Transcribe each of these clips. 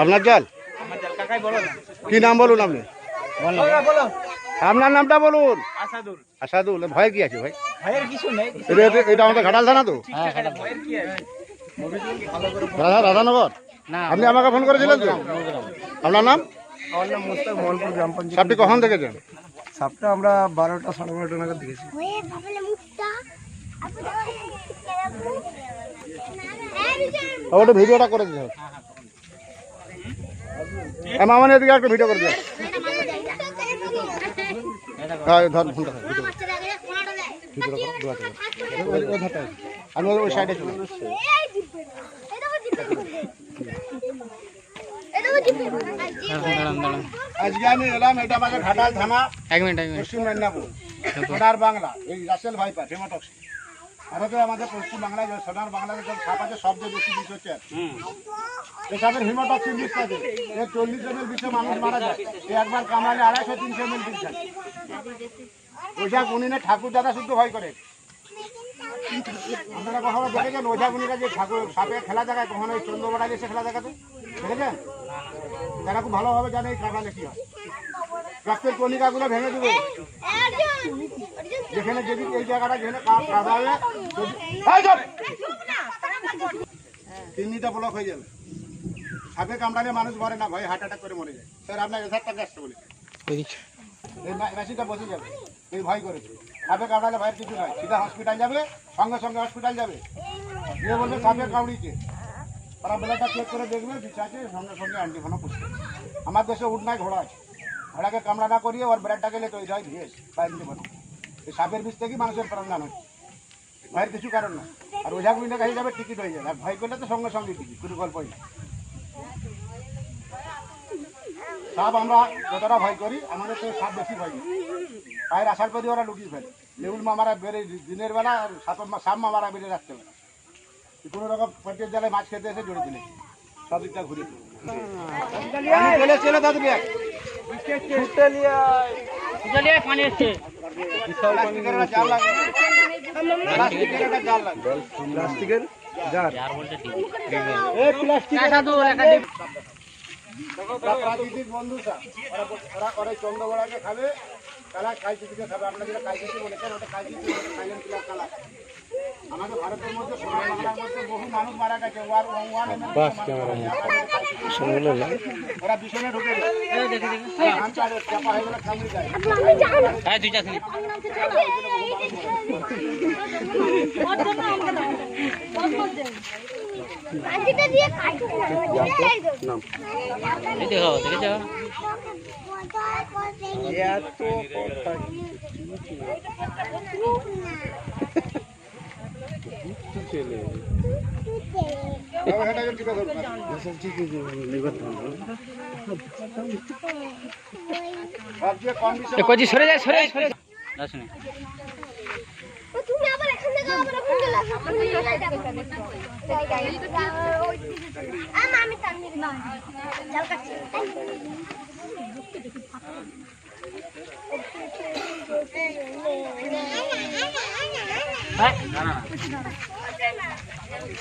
আপনার জাল? কি নাম বলুন আপনি? বলো বলো আপনার নামটা বলুন। আসাদুল। আসাদুল ভয় কি আছে ভাই? এটা আমাদের ঘাটাল থানা তো? ভয়ের রাধা রাধানগর? আপনি আমাকে ফোন করেছিলেন তো? আপনার নাম? আমার নাম মোস্তাক মোহনপুর গ্রাম পঞ্চায়েত। আপনি কখন দেখেছেন? সাপটা আমরা বারোটা সাড়ে বারোটা নাগাদ দেখেছি। ওটা ভিডিওটা করে দিতে হবে। হ্যাঁ মামানি এদিকে একটা ভিডিও করে দিও হ্যাঁ ধর ফোনটা ভিডিও করো। দু হাতে করো। আমি ওই- সাইডে চলে আজকে আমি এলাম এটা আমাদের ঘাটাল থানা এক মিনিট এক পশ্চিম মেদিনীপুর বাংলা এই রাসেল ভাইপার হেমাটক্স ভারতে আমাদের পশ্চিম বাংলায় যে সোনার বাংলাতে সব সাপ আছে সবচেয়ে বেশি বিষ হচ্ছে। সাপের হিমোটক্সিন বিষ থাকে। এর চল্লিশ এমএল বিষে মানুষ মারা যায়। একবার কামালে আড়াইশো তিনশো এমএল বিষ থাকে ওঝা গুনিনে ঠাকুর দাদা শুদ্ধ ভয় করে। আপনারা কখনো দেখেছেন ওঝা গুনিরা যে ঠাকুর সাপে খেলা দেখায়? কখনো এই চন্দ্রবড়ায় এসে খেলা দেখাতে? দেখেছেন? তারা খুব ভালোভাবে জানে এই কামালে কি হয়। রক্তের কণিকাগুলো ভেঙে দেবে। যেখানে যদি এই জায়গাটা যেখানে কাদা হবে এই ব্লক হয়ে যাবে। সাপে কামড়ালে মানুষ মরে না ভয়ে হার্ট অ্যাটাক করে মরে যায়। স্যার আপনার এসার টাকা আসতে বলে। মেশিনটা বসে যাবে। এই ভয় করে সাপে কামড়ালে ভয়ের কিছু নয় সিধা হসপিটাল যাবে সঙ্গে সঙ্গে হসপিটাল যাবে। গিয়ে বলবে সাপে কামড়িয়েছে। তারা বেলাটা চেক করে দেখবে বিচারছে সঙ্গে সঙ্গে অ্যান্টিফোনও পুষবে আমার দেশে উঠ নাই ঘোড়া আছে। ঘোড়াকে কামড়া না করিয়ে ওর ব্লাডটা গেলে তৈরি হয় ভিএস বা অ্যান্টিফোন এই সাপের বিষ থেকেই মানুষের প্রাণদান হচ্ছে ভয়ের কিছু কারণ না। আর ওঝা গুলিটা কাছে যাবে টিকিট হয়ে যাবে আর ভয় করলে তো সঙ্গে সঙ্গে টিকিট কোনো গল্পই না। সাপ আমরা যতটা ভয় করি আমাদের তো সাপ বেশি ভয় নেই পায়ের আসার করি ওরা লুকিয়ে ফেলে। লেবুল মামারা বেড়ে দিনের বেলা আর সাপের মা- সাপ মামারা বেড়ে রাখতে পারে কোনো রকম পেটের জ্বালায় মাছ খেতে এসে জড়ে দিলে। সব দিকটা ঘুরে চলে চলিয়ে পানি এসছে। প্লাস্টিকের জার। প্রাকৃতিক বন্ধু ওরা ওরা খাবে কালা কাই দিদিকে খাবে। আপনারা যেটা মনে করেন ওটা কাই চিঠি সাইলেন্ট কিলার কালা দেখো দেখেছ এত কথা। ছেলে কজি সরে যায় সরে সরে না শুনে। তুমি আবার এখান থেকে আবার ওখানে চলে আসো আমি আমি তানমির মা জাল কাটছি। হ্যাঁ? না না।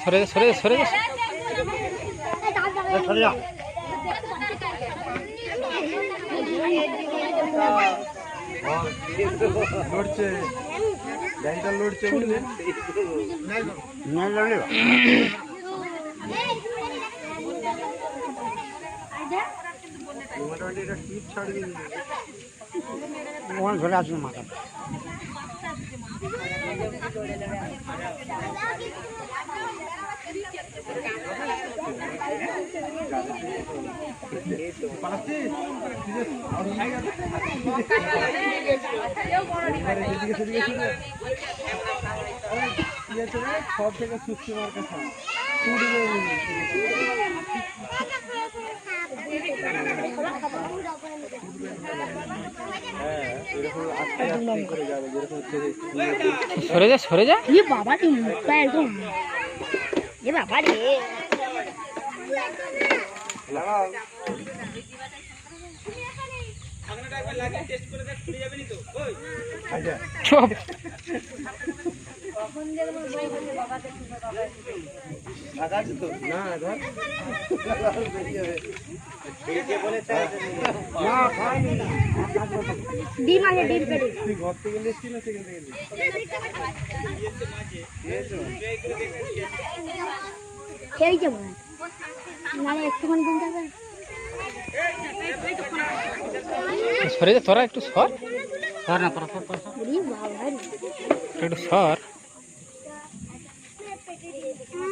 সরে সরে সরে সরে যাও লড়ছে গাড়িটা লড়ছে বুঝলি মোটামুটি এটা টিপ ছাড়িয়ে ওখানে ধরে আসুন মাথা। সব থেকে সুস্থ মার্কা হ্যাঁ সরে যা সরে যা। এ বাবা রে মুখটা একদম এ বাবা রে লাগাও আচ্ছা চুপ ডিম আছে ডিম পেড়ে তুই ঘর থেকে নিচ্ছি না সেখান থেকে খেয়েছে? মনে নাহলে একটুখানি দিন যাবে সরে যা তোরা একটু সর। সর না তোরা সর তোরা সর। বাবা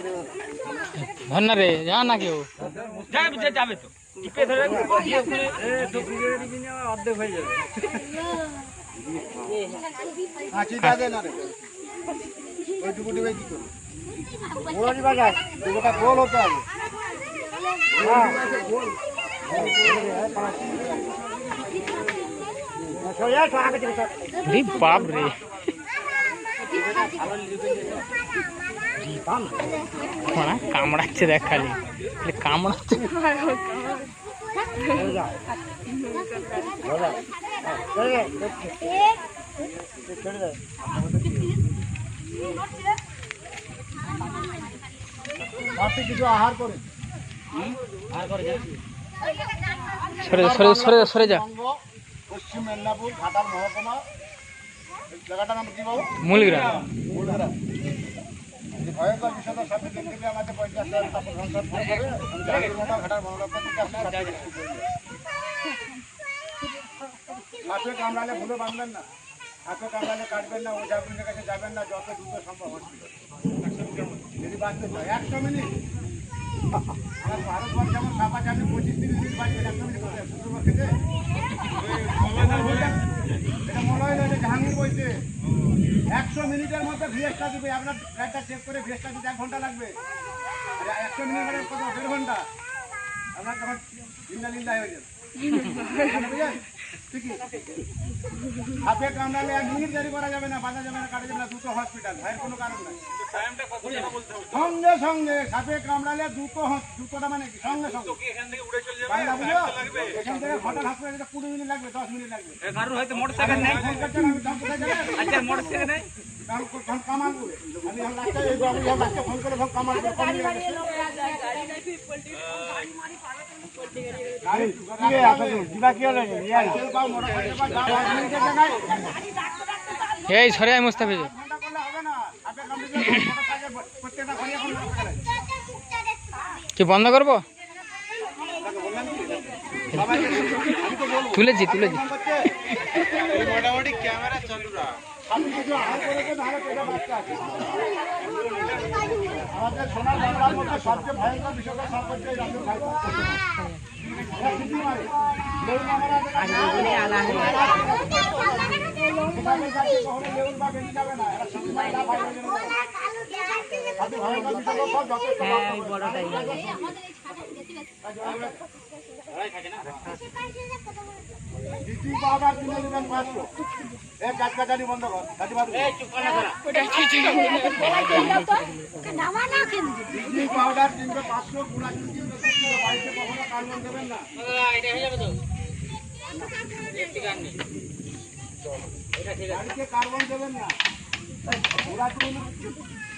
রে ধর যা না কেউ অর্ধেক হয়ে যাবে। হাঁচিটা দে না রে। ওইটুকু দিবে কি করবে? গোড়ানি বাজায় দুটোটা গোল হতে হবে। রে বাপ রে। মানে কামড়াচ্ছে দেখ খালি। কামড়াচ্ছে। কিছু আহার করে সরে যা সরে সরে যা সরে যা। পশ্চিম মেদিনীপুর ঘাটাল মহকুমা। জায়গাটার নাম কি বাবু? মূলগ্রাম। মুলধারা। ভয়ঙ্কর বিষয়টার সাথে দেখতে পেয়ে আমাদের পঞ্চাশ হাজার তারপর সংসার করে ঘাটার মনোরক্ষণ থেকে আসলে। সাপে কামড়ালে ভুলে বাঁধবেন না। হাতে কামড়ালে কাটবেন না গুলির কাছে যাবেন না যত দ্রুত সম্ভব হসপিটাল যদি বাঁচতে চায় একশো মিনিট। একশো মিনিটের মধ্যে ভিএসটা দিবে আপনার ফ্ল্যাটটা চেক করে ভিএসটা দিতে এক ঘণ্টা লাগবে একশো মিনিট মানে কত দেড় ঘণ্টা আপনার তখন লিন্দা লিন্দা হয়ে যাবে হাতে কামড়ালে এক মিনিট দেরি করা যাবে না বাঁধা যাবে না কাটা যাবে না দুটো হসপিটাল ভাইয়ের কোনো কারণ নাই। সঙ্গে সঙ্গে সাপে কামড়ালে দুটো দুটোটা মানে কি? সঙ্গে সঙ্গে। এখান থেকে ঘটার হাসপাতালে যেতে কুড়ি মিনিট লাগবে দশ মিনিট লাগবে। কারোর হয়তো মোটর সাইকেল নেই? আচ্ছা মোটর সাইকেল নেই। কামালপুরে। আমি লাস্টে ফোন করে কামালপুরে এই সরে আয় মুস্তাফিজ। কি বন্ধ করব তুলেছি তুলেছি করছে? আপনি কিছু আহার করেছেন, নাহলে পেটে বাচ্চা আছে। আমাদের সোনার বাংলার মধ্যে সবচেয়ে ভয়ঙ্কর বিষয়টা হচ্ছে এই বা বেরিয়ে যাবে না। যাবে। বিষয়টা সব যথেষ্ট পাউডার দিবেন পাঁচশো গুড়া কিনবে বাড়িতে কখনো কার্বন দেবেন না বাড়িতে কার্বন দেবেন না গুড়া কিনবে আড়াই পাঁচশো কিনবে গুড়া কিনবে দু কিলো এক কিলো দিলে ওরে ভাই কে কিলোটা কেন কেন দু কিলো রাখ না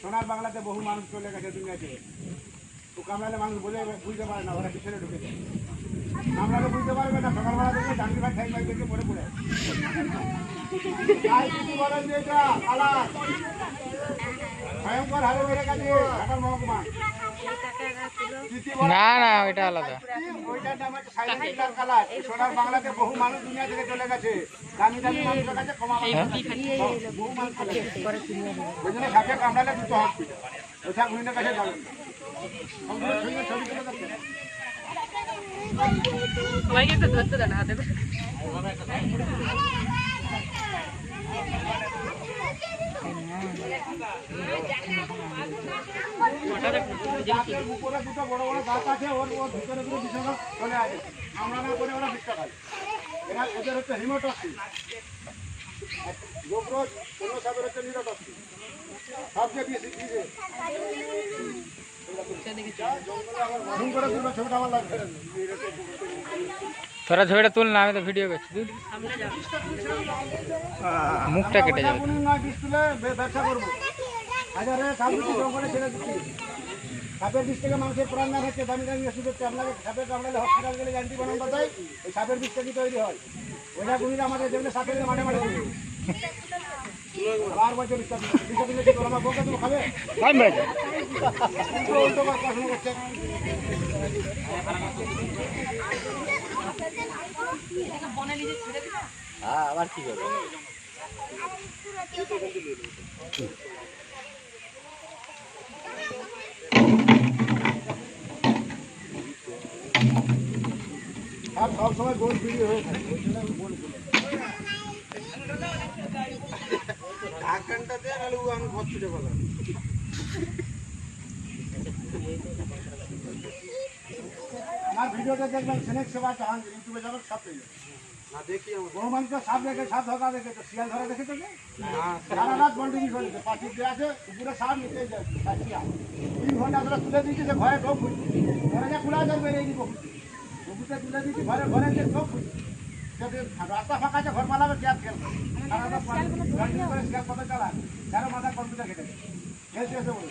সোনার বাংলাতে বহু মানুষ চলে গেছে দুনিয়াতে। তো কামড়ালে মানুষ বলে বুঝতে পারে না, ওরা পিছনে ঢুকেছে। কামড়ালে বুঝতে পারবে না, সকালবেলা দেখবে ডাঙ্গি ভাই ঠাই ভাই দেখে পড়ে পড়ে। যে এটা ভয়ঙ্কর হারে মেরে গেছে ঢাকার মহকুমা। না না ওইটা আলাদা সোনার বাংলাতে বহু মানুষ দুনিয়া থেকে চলে গেছে দামি দামি মানুষের কাছে ক্ষমা বহু মানুষ চলে গেছে। ওই জন্য সাপে কামড়ালে দুটো হসপিটাল ওইটা গুলিনের কাছে যাবেন না। ওগুলো ছবি- ছবি তুলে দেখবেন। সবাইকে একটু ধরতে দেন হাতে করে। গাছের উপরে দুটো বড় বড় গাছ আছে ওর ওর ভিতরে দুটো বিছানা চলে আসে ওরা খায় এরা এদের হচ্ছে হিমোটক্সি গোপ্রোজ অন্য সাপের হচ্ছে নিরোটক্সি সবচেয়ে বেশি খিদে জুম করে ছবিটা আমার লাগবে তোরা ছবিটা তুল না আমি তো ভিডিও করছি তুই মুখটা কেটে যাবে সাপের বিষ থেকে মানুষের প্রাণ না হচ্ছে দামি দামি ওষুধ হচ্ছে আপনাকে সাপের কামড়ালে হসপিটাল গেলে বানানো দেয় ওই সাপের বিষ থেকে তৈরি হয় ওইটা গুলিরা আমাদের যেগুলো সাপের মাঠে মাঠে দিবে বার বছর বিষটা দিবে দিলে কি করো? আমার তুমি খাবে উল্টো উল্টো পড়াশোনা করছে হ্যাঁ আবার কি করবে? আর সবসময় গোল ফিরিয়ে হয়ে থাকে। আমি ফিরি আমি ঘর ছুটে বললাম আমার ভিডিওতে দেখবেন সিনেক সেবা জাহাঙ্গীর ইউটিউবে যাবেন সব পেয়ে যাবেন। না দেখি বহু মানুষ তো সাপ দেখে সাপ ধরা দেখেছে শিয়াল ধরা দেখেছে যে সারা রাত বন্ডিং চলেছে পাখি দিয়ে আছে উপরে সাপ নিচে তিন ঘণ্টা ধরে তুলে দিয়েছে যে ঘরে ঢোক ঘরে যা খোলা যাবে এই দিকে তুলে দিয়েছি ঘরে ঘরে যে ঢোক রাস্তা ফাঁকা আছে ঘর পালাবে কি আর খেলবে সারা রাত করে শিয়াল কত চালায় তেরো মাথা কম্পিউটার খেটে খেলতে এসে বলে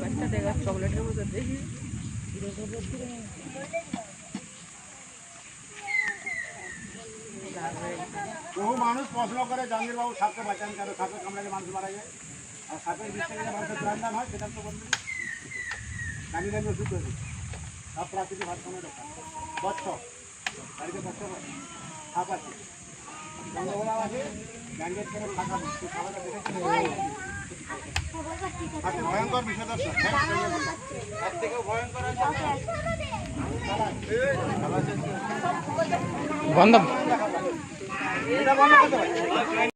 বাচ্চাদের চকলেটের মতো দেখি বহু মানুষ প্রশ্ন করে জাহাঙ্গীর বাবু সাপকে বাঁচান কেন সাপে কামড়ালে মানুষ মারা যায় আর সাপের বিষ থেকে মানুষের প্রাণদান হয় সেটা তো বলবেন দামি দামি ওষুধ সব প্রাকৃতিক ভারসাম্য রক্ষা বচ্চ বাড়িতে হয় সাপ আছে জঙ্গলও আছে ব্যাঙ্গের করে সেই খাবারটা আচ্ছা ভয়ঙ্কর বিষয় দর্শক তার থেকেও ভয়ঙ্কর বন্ধ এটা বন্ধ করতে পারি